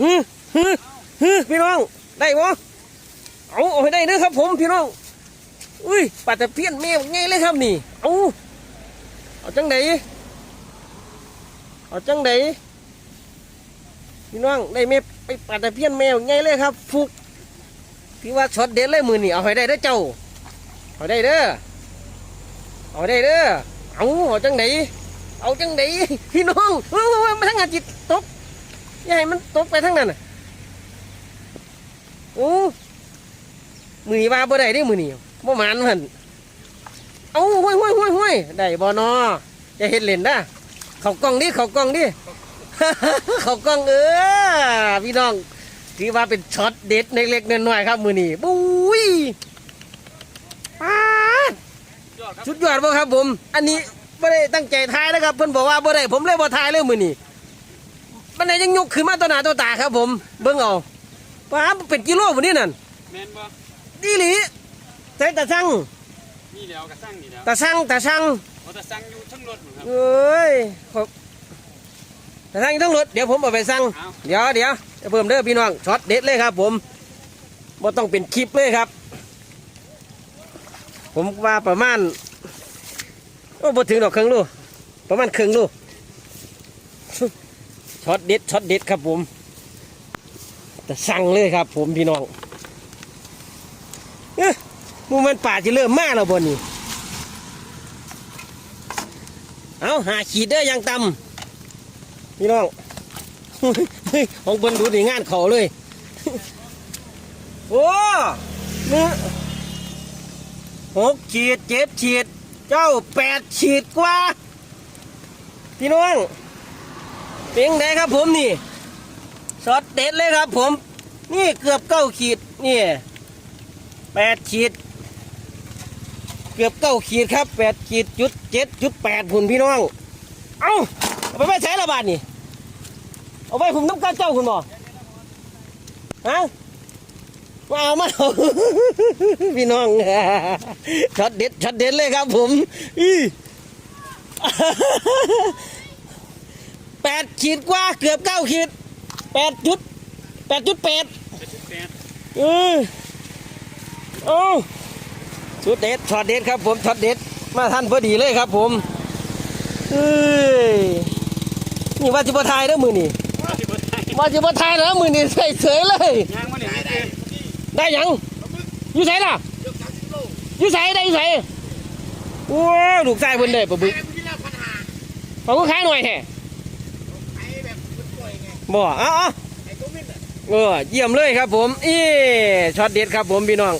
ฮึฮึฮึพี่น้อง ได้บ่เอาเอาให้ได้เด้อครับ ผมพี่น้อง อุ้ยปลาตะเพียนแมวไงเลยครับนี่ เอาเอาจังไดเอาจังไดพี่น้องได้แม่ไปปลาตะเพียนแมวไงเลยครับฟุกพี่ว่าช็อตเด็ดเลยมือนี่เอาให้ได้เด้อเจ้า เอาได้เด้อ เอาได้เด้อ เอาเอาจังไดเอาจังไดพี่น้องเฮ้ยเฮ้ยเฮ้ยมาทางงานจิตตก อย่าให้มันตกไปทางนั้นน่ะโอ้มือนี้ว่าบ่ได้ด้มือนี้บ่หมานมันเอาห้วยห้วยห้วยห้วยได้บ่นอจะเห็ดเล่นนะเขากล้องดิเขากล้องดิเขากล้องเออพี่น้องถือว่าเป็นช็อตเด็ดเล็กๆน้อยๆครับมือนี้บุ้ยป้าชุดยอดบ่ครับผม อันนี้ไม่ได้ตั้งใจทายนะครับ เพิ่นบอกว่าบ่ได้ผมเลยบ่ทายเลยมือนี้ มันไหนยังยกขึ้นมาต่อหน้าต่อตาครับ ผม เบิ่งเอาป้าบเป็นกิโลบ่นี่นั่นแมนบ่ดีหลีใส่ตาสั่งนี่แล้วกระสั่งนี่แล้วตาสั่งตาสั่งเอาแต่สั่งอยู่ทั้งรถหมดครับเอ้ยขอบตาสั่งอยู่ต้องรถเดี๋ยวผมเอาไปสั่งเอาเดี๋ยวเดี๋ยวจะเพิ่มเด้อพี่น้องช็อตเด็ดเลยครับ ผมบ่ต้องเป็นคลิปเลยครับ ผมว่าประมาณโอ้บ่ถึงดอกครึ่งลูกประมาณครึ่งลูก ช็อตเด็ดช็อตเด็ดครับผมแต่สั่งเลยครับ ผมพี่น้องเอ๊ะมูมันป่าจะเริ่มมาแล้วบนนี่เอาหาขีดเด้อยังต่ำพี่น้องเฮ้ยของเพิ่นดูในงานเขาเลย โอ้เนื้อหกขีดเจ็ดขีด เจ้าแปดขีดกว่า พี่น้อง เป็นไงครับผมนี่ช็อตเด็ดเลยครับผม นี่เกือบเก้าขีดนี่แปดขีด เกือบเก้าขีดครับแปดขีดจุดเจ็ดจุดแปดพุ่นพี่น้อง เอาเอาไปไปใช้ระบาดนี่ เอาไปผมน้ำกาเจ้าคุณบ่ฮะมาเอามาเอาพี่น้องช็อตเด็ดช็อตเด็ดเลยครับผม อี ดขีดกว่าเกือบเก้าขีดแปดจุดแปดจุดแปดไปชุดแปดเออโอ้ชุดเด็ดช็อตเด็ดครับผมช็อตเด็ดมาทันพอดีเลยครับผมเอ้ยนี่ว่าจิบทายแล้วมือนี่มาที่บ่ได้ว่าจิบทายแล้วมือนี่ใส่เสยเลยยางมาเนี่ยได้ได้หยังอยู่ใส่ล่ะอยู่ใส่ได้อยู่ใส่โอ้ยลูกชายเพิ่นได้ปะบึกเอาก็ขายหน่อยแท้ บ่เอ้าเอาเออเยี่ยมเลยครับผมอีช็อตเด็ดครับผมพี่น้อง